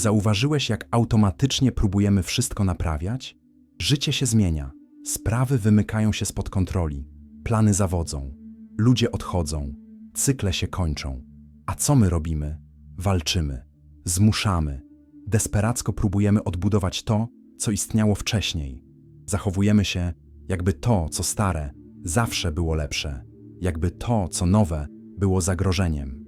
zauważyłeś, jak automatycznie próbujemy wszystko naprawiać? Życie się zmienia, sprawy wymykają się spod kontroli, plany zawodzą, ludzie odchodzą, cykle się kończą. A co my robimy? Walczymy, zmuszamy, desperacko próbujemy odbudować to, co istniało wcześniej. Zachowujemy się, jakby to, co stare, zawsze było lepsze, jakby to, co nowe, było zagrożeniem.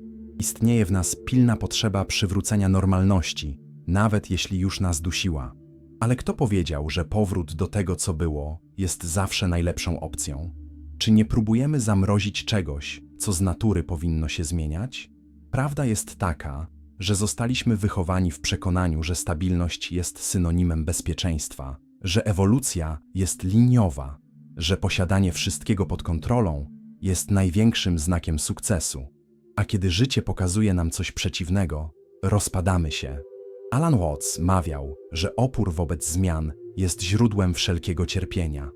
Istnieje w nas pilna potrzeba przywrócenia normalności, nawet jeśli już nas dusiła. Ale kto powiedział, że powrót do tego, co było, jest zawsze najlepszą opcją? Czy nie próbujemy zamrozić czegoś, co z natury powinno się zmieniać? Prawda jest taka, że zostaliśmy wychowani w przekonaniu, że stabilność jest synonimem bezpieczeństwa, że ewolucja jest liniowa, że posiadanie wszystkiego pod kontrolą jest największym znakiem sukcesu. A kiedy życie pokazuje nam coś przeciwnego, rozpadamy się. Alan Watts mawiał, że opór wobec zmian jest źródłem wszelkiego cierpienia.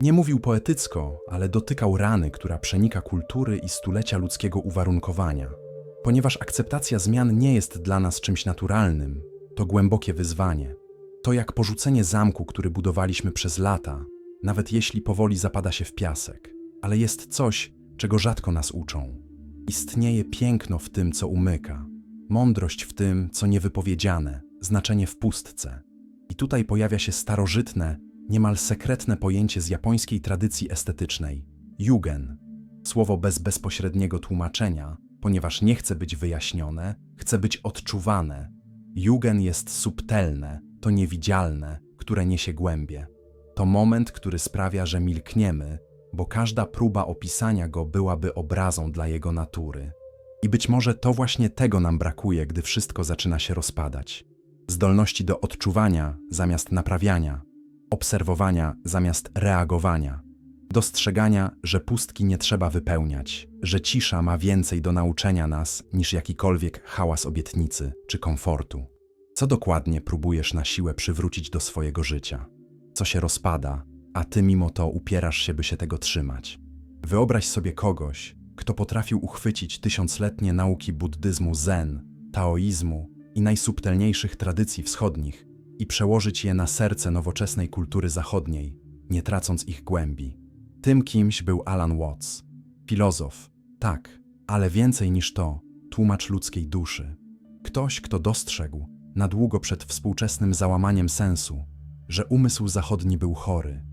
Nie mówił poetycko, ale dotykał rany, która przenika kultury i stulecia ludzkiego uwarunkowania. Ponieważ akceptacja zmian nie jest dla nas czymś naturalnym, to głębokie wyzwanie. To jak porzucenie zamku, który budowaliśmy przez lata, nawet jeśli powoli zapada się w piasek. Ale jest coś, czego rzadko nas uczą. Istnieje piękno w tym, co umyka, mądrość w tym, co niewypowiedziane, znaczenie w pustce. I tutaj pojawia się starożytne, niemal sekretne pojęcie z japońskiej tradycji estetycznej yugen. Słowo bez bezpośredniego tłumaczenia, ponieważ nie chce być wyjaśnione, chce być odczuwane. Yugen jest subtelne, to niewidzialne, które niesie głębie. To moment, który sprawia, że milkniemy, bo każda próba opisania go byłaby obrazą dla jego natury. I być może to właśnie tego nam brakuje, gdy wszystko zaczyna się rozpadać. Zdolności do odczuwania zamiast naprawiania, obserwowania zamiast reagowania, dostrzegania, że pustki nie trzeba wypełniać, że cisza ma więcej do nauczenia nas niż jakikolwiek hałas obietnicy czy komfortu. Co dokładnie próbujesz na siłę przywrócić do swojego życia? Co się rozpada, a ty mimo to upierasz się, by się tego trzymać? Wyobraź sobie kogoś, kto potrafił uchwycić tysiącletnie nauki buddyzmu zen, taoizmu i najsubtelniejszych tradycji wschodnich i przełożyć je na serce nowoczesnej kultury zachodniej, nie tracąc ich głębi. Tym kimś był Alan Watts. Filozof, tak, ale więcej niż to, tłumacz ludzkiej duszy. Ktoś, kto dostrzegł, na długo przed współczesnym załamaniem sensu, że umysł zachodni był chory,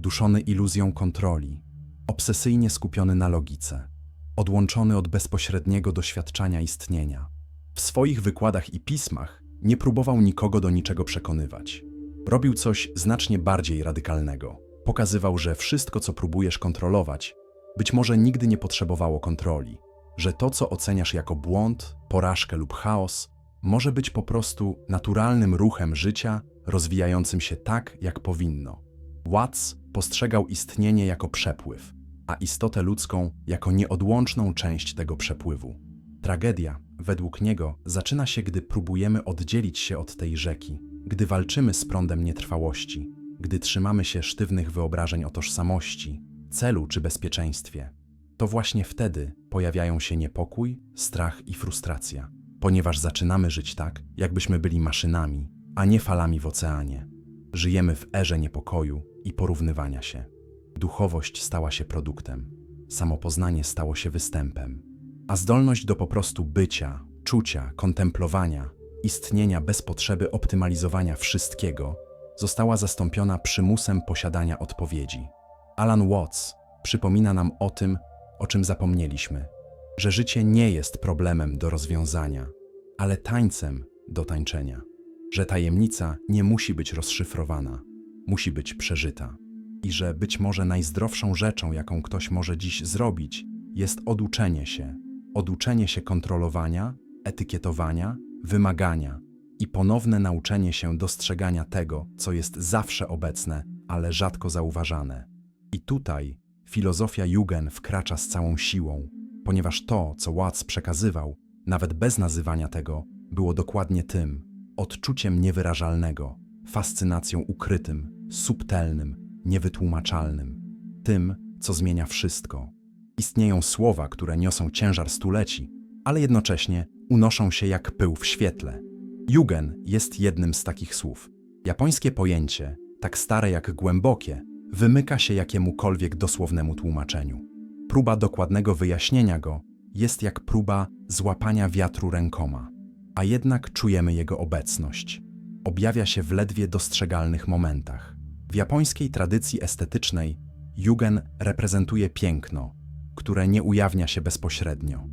duszony iluzją kontroli, obsesyjnie skupiony na logice, odłączony od bezpośredniego doświadczania istnienia. W swoich wykładach i pismach nie próbował nikogo do niczego przekonywać. Robił coś znacznie bardziej radykalnego. Pokazywał, że wszystko, co próbujesz kontrolować, być może nigdy nie potrzebowało kontroli, że to, co oceniasz jako błąd, porażkę lub chaos, może być po prostu naturalnym ruchem życia rozwijającym się tak, jak powinno. Watts postrzegał istnienie jako przepływ, a istotę ludzką jako nieodłączną część tego przepływu. Tragedia, według niego, zaczyna się, gdy próbujemy oddzielić się od tej rzeki, gdy walczymy z prądem nietrwałości, gdy trzymamy się sztywnych wyobrażeń o tożsamości, celu czy bezpieczeństwie. To właśnie wtedy pojawiają się niepokój, strach i frustracja, ponieważ zaczynamy żyć tak, jakbyśmy byli maszynami, a nie falami w oceanie. Żyjemy w erze niepokoju i porównywania się. Duchowość stała się produktem, samopoznanie stało się występem, a zdolność do po prostu bycia, czucia, kontemplowania, istnienia bez potrzeby optymalizowania wszystkiego została zastąpiona przymusem posiadania odpowiedzi. Alan Watts przypomina nam o tym, o czym zapomnieliśmy, że życie nie jest problemem do rozwiązania, ale tańcem do tańczenia, że tajemnica nie musi być rozszyfrowana, musi być przeżyta i że być może najzdrowszą rzeczą, jaką ktoś może dziś zrobić, jest oduczenie się, oduczenie się kontrolowania, etykietowania, wymagania i ponowne nauczenie się dostrzegania tego, co jest zawsze obecne, ale rzadko zauważane. I tutaj filozofia Jugend wkracza z całą siłą, ponieważ to, co Watts przekazywał, nawet bez nazywania tego, było dokładnie tym odczuciem niewyrażalnego, fascynacją ukrytym, subtelnym, niewytłumaczalnym, tym, co zmienia wszystko. Istnieją słowa, które niosą ciężar stuleci, ale jednocześnie unoszą się jak pył w świetle. Yugen jest jednym z takich słów. Japońskie pojęcie, tak stare jak głębokie, wymyka się jakiemukolwiek dosłownemu tłumaczeniu. Próba dokładnego wyjaśnienia go jest jak próba złapania wiatru rękoma, a jednak czujemy jego obecność. Objawia się w ledwie dostrzegalnych momentach. W japońskiej tradycji estetycznej Yugen reprezentuje piękno, które nie ujawnia się bezpośrednio.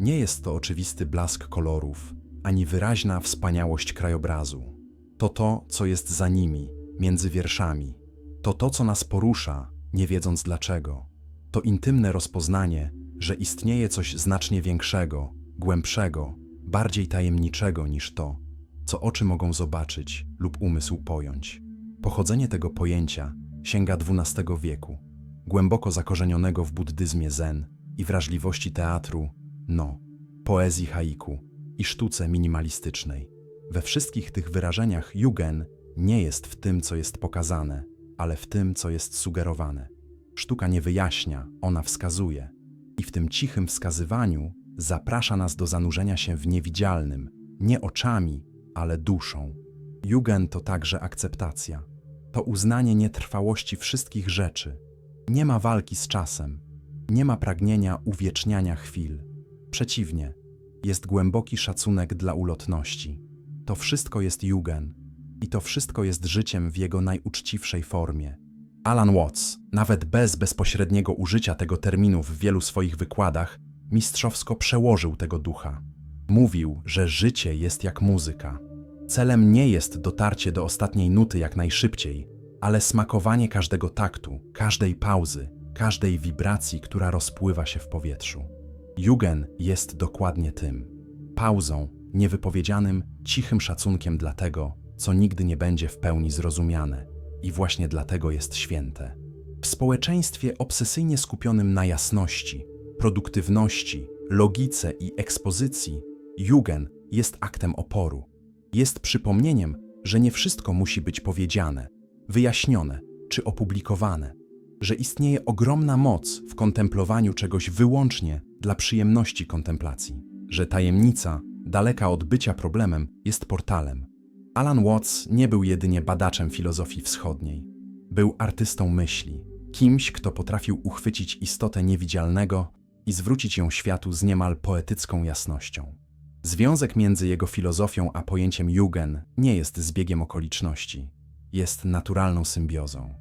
Nie jest to oczywisty blask kolorów, ani wyraźna wspaniałość krajobrazu. To to, co jest za nimi, między wierszami. To to, co nas porusza, nie wiedząc dlaczego. To intymne rozpoznanie, że istnieje coś znacznie większego, głębszego, bardziej tajemniczego niż to, co oczy mogą zobaczyć lub umysł pojąć. Pochodzenie tego pojęcia sięga XII wieku, głęboko zakorzenionego w buddyzmie zen i wrażliwości teatru, no, poezji haiku i sztuce minimalistycznej. We wszystkich tych wyrażeniach Yugen nie jest w tym, co jest pokazane, ale w tym, co jest sugerowane. Sztuka nie wyjaśnia, ona wskazuje. I w tym cichym wskazywaniu zaprasza nas do zanurzenia się w niewidzialnym, nie oczami, ale duszą. Yugen to także akceptacja. To uznanie nietrwałości wszystkich rzeczy. Nie ma walki z czasem. Nie ma pragnienia uwieczniania chwil. Przeciwnie, jest głęboki szacunek dla ulotności. To wszystko jest Yugen i to wszystko jest życiem w jego najuczciwszej formie. Alan Watts, nawet bez bezpośredniego użycia tego terminu w wielu swoich wykładach, mistrzowsko przełożył tego ducha. Mówił, że życie jest jak muzyka. Celem nie jest dotarcie do ostatniej nuty jak najszybciej, ale smakowanie każdego taktu, każdej pauzy, każdej wibracji, która rozpływa się w powietrzu. Yugen jest dokładnie tym pauzą, niewypowiedzianym, cichym szacunkiem dla tego, co nigdy nie będzie w pełni zrozumiane i właśnie dlatego jest święte. W społeczeństwie obsesyjnie skupionym na jasności, produktywności, logice i ekspozycji, Yugen jest aktem oporu. Jest przypomnieniem, że nie wszystko musi być powiedziane, wyjaśnione czy opublikowane, że istnieje ogromna moc w kontemplowaniu czegoś wyłącznie dla przyjemności kontemplacji, że tajemnica, daleka od bycia problemem, jest portalem. Alan Watts nie był jedynie badaczem filozofii wschodniej. Był artystą myśli, kimś, kto potrafił uchwycić istotę niewidzialnego i zwrócić ją światu z niemal poetycką jasnością. Związek między jego filozofią a pojęciem Yugen nie jest zbiegiem okoliczności, jest naturalną symbiozą.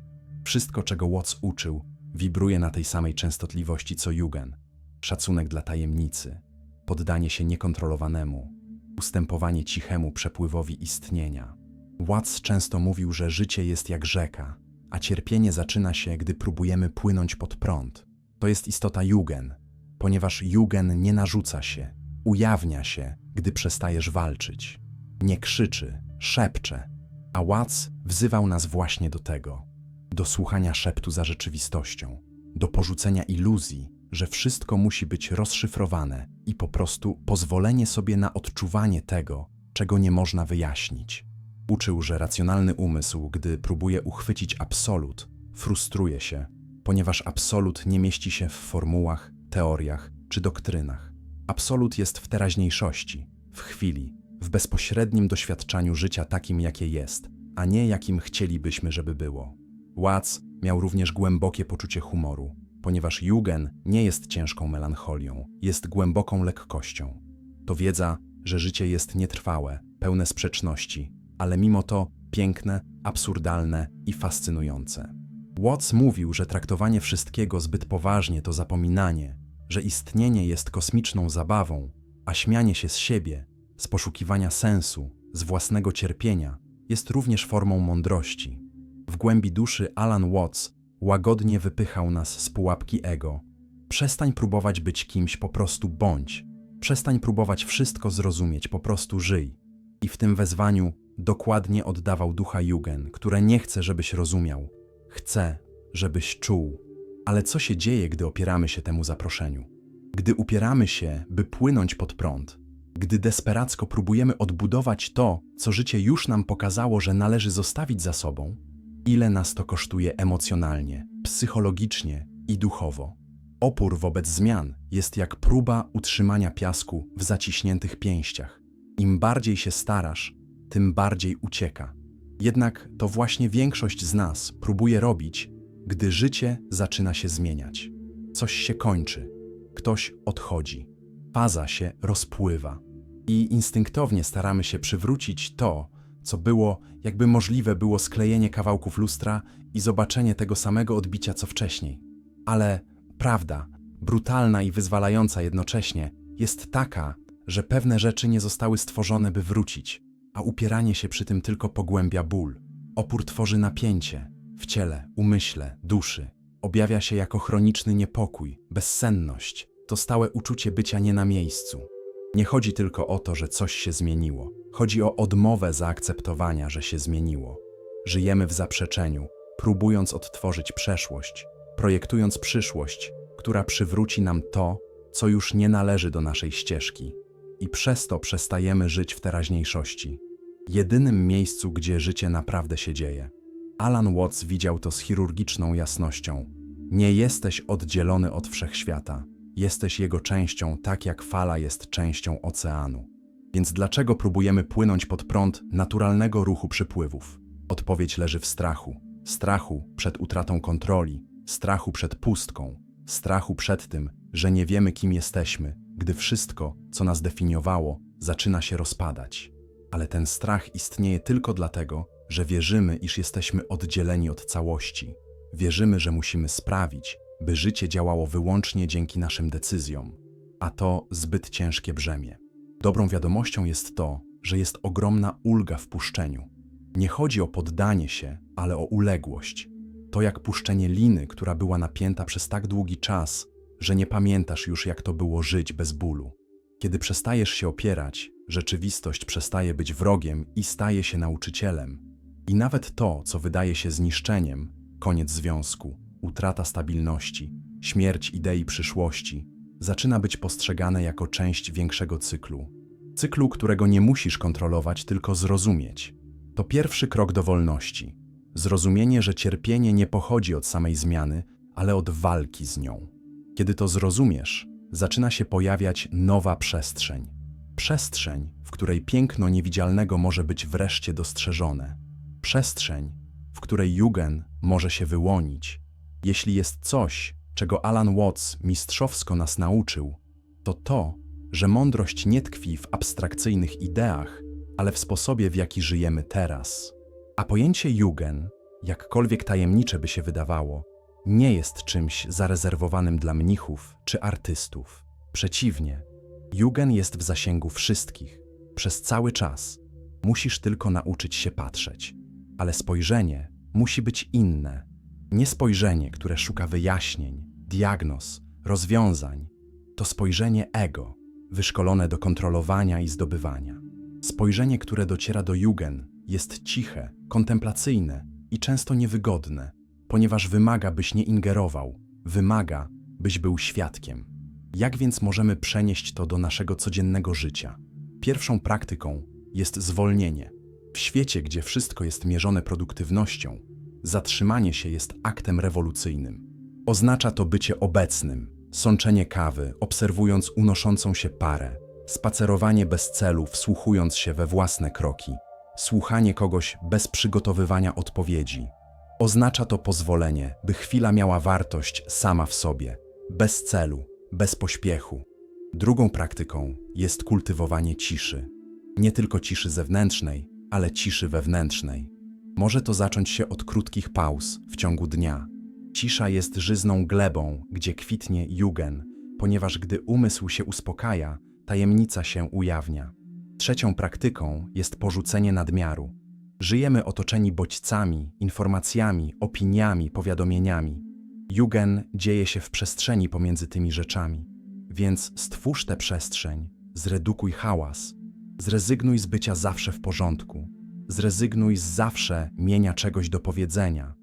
Wszystko, czego Watts uczył, wibruje na tej samej częstotliwości co Yugen. Szacunek dla tajemnicy, poddanie się niekontrolowanemu, ustępowanie cichemu przepływowi istnienia. Watts często mówił, że życie jest jak rzeka, a cierpienie zaczyna się, gdy próbujemy płynąć pod prąd. To jest istota Yugen, ponieważ Yugen nie narzuca się, ujawnia się, gdy przestajesz walczyć. Nie krzyczy, szepcze, a Watts wzywał nas właśnie do tego do słuchania szeptu za rzeczywistością, do porzucenia iluzji, że wszystko musi być rozszyfrowane i po prostu pozwolenie sobie na odczuwanie tego, czego nie można wyjaśnić. Uczył, że racjonalny umysł, gdy próbuje uchwycić absolut, frustruje się, ponieważ absolut nie mieści się w formułach, teoriach czy doktrynach. Absolut jest w teraźniejszości, w chwili, w bezpośrednim doświadczaniu życia takim, jakie jest, a nie jakim chcielibyśmy, żeby było. Watts miał również głębokie poczucie humoru, ponieważ Jugen nie jest ciężką melancholią, jest głęboką lekkością. To wiedza, że życie jest nietrwałe, pełne sprzeczności, ale mimo to piękne, absurdalne i fascynujące. Watts mówił, że traktowanie wszystkiego zbyt poważnie to zapominanie, że istnienie jest kosmiczną zabawą, a śmianie się z siebie, z poszukiwania sensu, z własnego cierpienia, jest również formą mądrości. W głębi duszy Alan Watts łagodnie wypychał nas z pułapki ego. Przestań próbować być kimś, po prostu bądź. Przestań próbować wszystko zrozumieć, po prostu żyj. I w tym wezwaniu dokładnie oddawał ducha Jugen, które nie chce, żebyś rozumiał. Chce, żebyś czuł. Ale co się dzieje, gdy opieramy się temu zaproszeniu? Gdy upieramy się, by płynąć pod prąd, gdy desperacko próbujemy odbudować to, co życie już nam pokazało, że należy zostawić za sobą, ile nas to kosztuje emocjonalnie, psychologicznie i duchowo. Opór wobec zmian jest jak próba utrzymania piasku w zaciśniętych pięściach. Im bardziej się starasz, tym bardziej ucieka. Jednak to właśnie większość z nas próbuje robić, gdy życie zaczyna się zmieniać. Coś się kończy, ktoś odchodzi, faza się rozpływa i instynktownie staramy się przywrócić to, co było, jakby możliwe było sklejenie kawałków lustra i zobaczenie tego samego odbicia co wcześniej. Ale prawda, brutalna i wyzwalająca jednocześnie, jest taka, że pewne rzeczy nie zostały stworzone, by wrócić, a upieranie się przy tym tylko pogłębia ból. Opór tworzy napięcie w ciele, umyśle, duszy. Objawia się jako chroniczny niepokój, bezsenność. To stałe uczucie bycia nie na miejscu. Nie chodzi tylko o to, że coś się zmieniło. Chodzi o odmowę zaakceptowania, że się zmieniło. Żyjemy w zaprzeczeniu, próbując odtworzyć przeszłość, projektując przyszłość, która przywróci nam to, co już nie należy do naszej ścieżki. I przez to przestajemy żyć w teraźniejszości, jedynym miejscu, gdzie życie naprawdę się dzieje. Alan Watts widział to z chirurgiczną jasnością. Nie jesteś oddzielony od wszechświata. Jesteś jego częścią, tak jak fala jest częścią oceanu. Więc dlaczego próbujemy płynąć pod prąd naturalnego ruchu przypływów? Odpowiedź leży w strachu. Strachu przed utratą kontroli, strachu przed pustką, strachu przed tym, że nie wiemy, kim jesteśmy, gdy wszystko, co nas definiowało, zaczyna się rozpadać. Ale ten strach istnieje tylko dlatego, że wierzymy, iż jesteśmy oddzieleni od całości. Wierzymy, że musimy sprawić, by życie działało wyłącznie dzięki naszym decyzjom, a to zbyt ciężkie brzemię. Dobrą wiadomością jest to, że jest ogromna ulga w puszczeniu. Nie chodzi o poddanie się, ale o uległość. To jak puszczenie liny, która była napięta przez tak długi czas, że nie pamiętasz już, jak to było żyć bez bólu. Kiedy przestajesz się opierać, rzeczywistość przestaje być wrogiem i staje się nauczycielem. I nawet to, co wydaje się zniszczeniem, koniec związku, utrata stabilności, śmierć idei przyszłości, zaczyna być postrzegane jako część większego cyklu. Cyklu, którego nie musisz kontrolować, tylko zrozumieć. To pierwszy krok do wolności. Zrozumienie, że cierpienie nie pochodzi od samej zmiany, ale od walki z nią. Kiedy to zrozumiesz, zaczyna się pojawiać nowa przestrzeń. Przestrzeń, w której piękno niewidzialnego może być wreszcie dostrzeżone. Przestrzeń, w której Jugend może się wyłonić. Jeśli jest coś, czego Alan Watts mistrzowsko nas nauczył, to to, że mądrość nie tkwi w abstrakcyjnych ideach, ale w sposobie, w jaki żyjemy teraz. A pojęcie Jugend, jakkolwiek tajemnicze by się wydawało, nie jest czymś zarezerwowanym dla mnichów czy artystów. Przeciwnie, Jugend jest w zasięgu wszystkich, przez cały czas. Musisz tylko nauczyć się patrzeć. Ale spojrzenie musi być inne. Nie spojrzenie, które szuka wyjaśnień, diagnoz, rozwiązań. To spojrzenie ego, wyszkolone do kontrolowania i zdobywania. Spojrzenie, które dociera do Jugend, jest ciche, kontemplacyjne i często niewygodne, ponieważ wymaga, byś nie ingerował, wymaga, byś był świadkiem. Jak więc możemy przenieść to do naszego codziennego życia? Pierwszą praktyką jest zwolnienie. W świecie, gdzie wszystko jest mierzone produktywnością, zatrzymanie się jest aktem rewolucyjnym. Oznacza to bycie obecnym, sączenie kawy, obserwując unoszącą się parę, spacerowanie bez celu, wsłuchując się we własne kroki, słuchanie kogoś bez przygotowywania odpowiedzi. Oznacza to pozwolenie, by chwila miała wartość sama w sobie, bez celu, bez pośpiechu. Drugą praktyką jest kultywowanie ciszy. Nie tylko ciszy zewnętrznej, ale ciszy wewnętrznej. Może to zacząć się od krótkich pauz w ciągu dnia. Cisza jest żyzną glebą, gdzie kwitnie jugen, ponieważ gdy umysł się uspokaja, tajemnica się ujawnia. Trzecią praktyką jest porzucenie nadmiaru. Żyjemy otoczeni bodźcami, informacjami, opiniami, powiadomieniami. Jugen dzieje się w przestrzeni pomiędzy tymi rzeczami. Więc stwórz tę przestrzeń, zredukuj hałas, zrezygnuj z bycia zawsze w porządku, zrezygnuj z zawsze mienia czegoś do powiedzenia,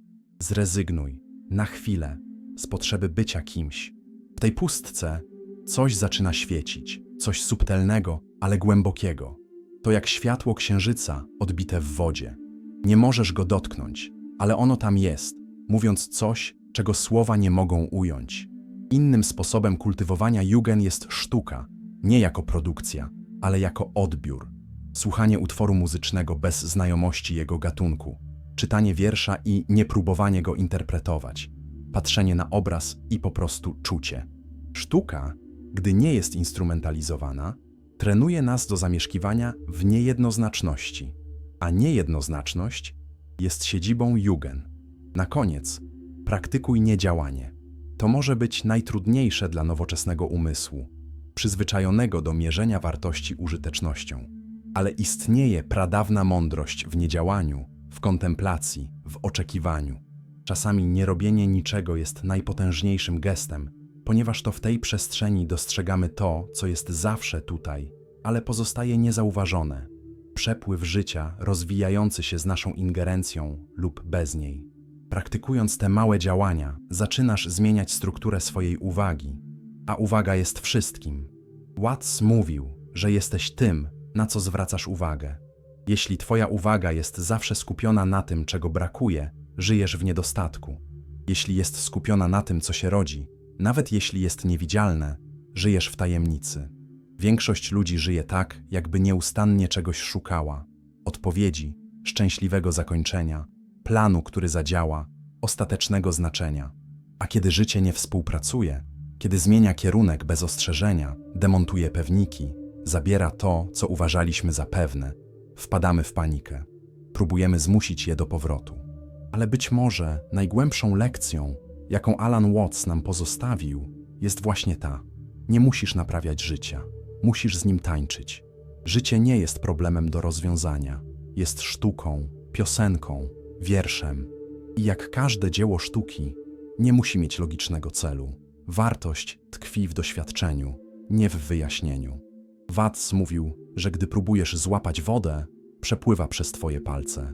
zrezygnuj na chwilę z potrzeby bycia kimś. W tej pustce coś zaczyna świecić, coś subtelnego, ale głębokiego. To jak światło księżyca odbite w wodzie. Nie możesz go dotknąć, ale ono tam jest, mówiąc coś, czego słowa nie mogą ująć. Innym sposobem kultywowania jugen jest sztuka, nie jako produkcja, ale jako odbiór. Słuchanie utworu muzycznego bez znajomości jego gatunku, czytanie wiersza i niepróbowanie go interpretować, patrzenie na obraz i po prostu czucie. Sztuka, gdy nie jest instrumentalizowana, trenuje nas do zamieszkiwania w niejednoznaczności, a niejednoznaczność jest siedzibą Jugend. Na koniec, praktykuj niedziałanie. To może być najtrudniejsze dla nowoczesnego umysłu, przyzwyczajonego do mierzenia wartości użytecznością. Ale istnieje pradawna mądrość w niedziałaniu, w kontemplacji, w oczekiwaniu. Czasami nierobienie niczego jest najpotężniejszym gestem, ponieważ to w tej przestrzeni dostrzegamy to, co jest zawsze tutaj, ale pozostaje niezauważone. Przepływ życia rozwijający się z naszą ingerencją lub bez niej. Praktykując te małe działania, zaczynasz zmieniać strukturę swojej uwagi, a uwaga jest wszystkim. Watts mówił, że jesteś tym, na co zwracasz uwagę. Jeśli Twoja uwaga jest zawsze skupiona na tym, czego brakuje, żyjesz w niedostatku. Jeśli jest skupiona na tym, co się rodzi, nawet jeśli jest niewidzialne, żyjesz w tajemnicy. Większość ludzi żyje tak, jakby nieustannie czegoś szukała odpowiedzi, szczęśliwego zakończenia, planu, który zadziała, ostatecznego znaczenia. A kiedy życie nie współpracuje, kiedy zmienia kierunek bez ostrzeżenia, demontuje pewniki, zabiera to, co uważaliśmy za pewne, wpadamy w panikę. Próbujemy zmusić je do powrotu. Ale być może najgłębszą lekcją, jaką Alan Watts nam pozostawił, jest właśnie ta: nie musisz naprawiać życia, musisz z nim tańczyć. Życie nie jest problemem do rozwiązania, jest sztuką, piosenką, wierszem. I jak każde dzieło sztuki, nie musi mieć logicznego celu. Wartość tkwi w doświadczeniu, nie w wyjaśnieniu. Watts mówił, że gdy próbujesz złapać wodę, przepływa przez twoje palce,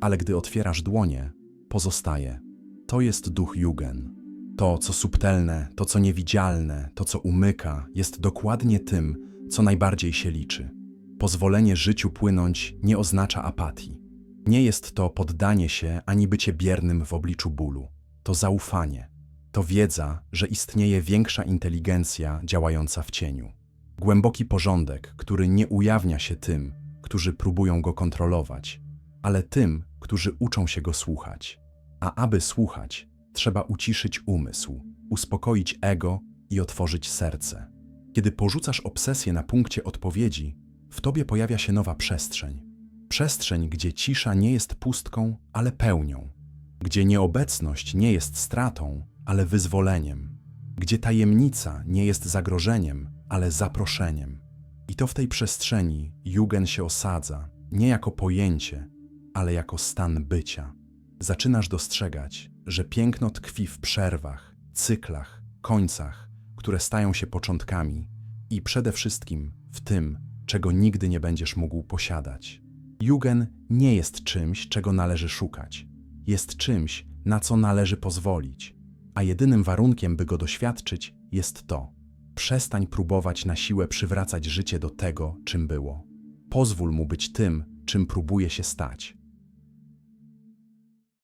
ale gdy otwierasz dłonie, pozostaje. To jest duch Jugend. To, co subtelne, to, co niewidzialne, to, co umyka, jest dokładnie tym, co najbardziej się liczy. Pozwolenie życiu płynąć nie oznacza apatii. Nie jest to poddanie się ani bycie biernym w obliczu bólu. To zaufanie. To wiedza, że istnieje większa inteligencja działająca w cieniu. Głęboki porządek, który nie ujawnia się tym, którzy próbują go kontrolować, ale tym, którzy uczą się go słuchać. A aby słuchać, trzeba uciszyć umysł, uspokoić ego i otworzyć serce. Kiedy porzucasz obsesję na punkcie odpowiedzi, w tobie pojawia się nowa przestrzeń. Przestrzeń, gdzie cisza nie jest pustką, ale pełnią. Gdzie nieobecność nie jest stratą, ale wyzwoleniem. Gdzie tajemnica nie jest zagrożeniem, ale zaproszeniem. I to w tej przestrzeni Jugend się osadza, nie jako pojęcie, ale jako stan bycia. Zaczynasz dostrzegać, że piękno tkwi w przerwach, cyklach, końcach, które stają się początkami i przede wszystkim w tym, czego nigdy nie będziesz mógł posiadać. Jugend nie jest czymś, czego należy szukać. Jest czymś, na co należy pozwolić. A jedynym warunkiem, by go doświadczyć, jest to: przestań próbować na siłę przywracać życie do tego, czym było. Pozwól mu być tym, czym próbuje się stać.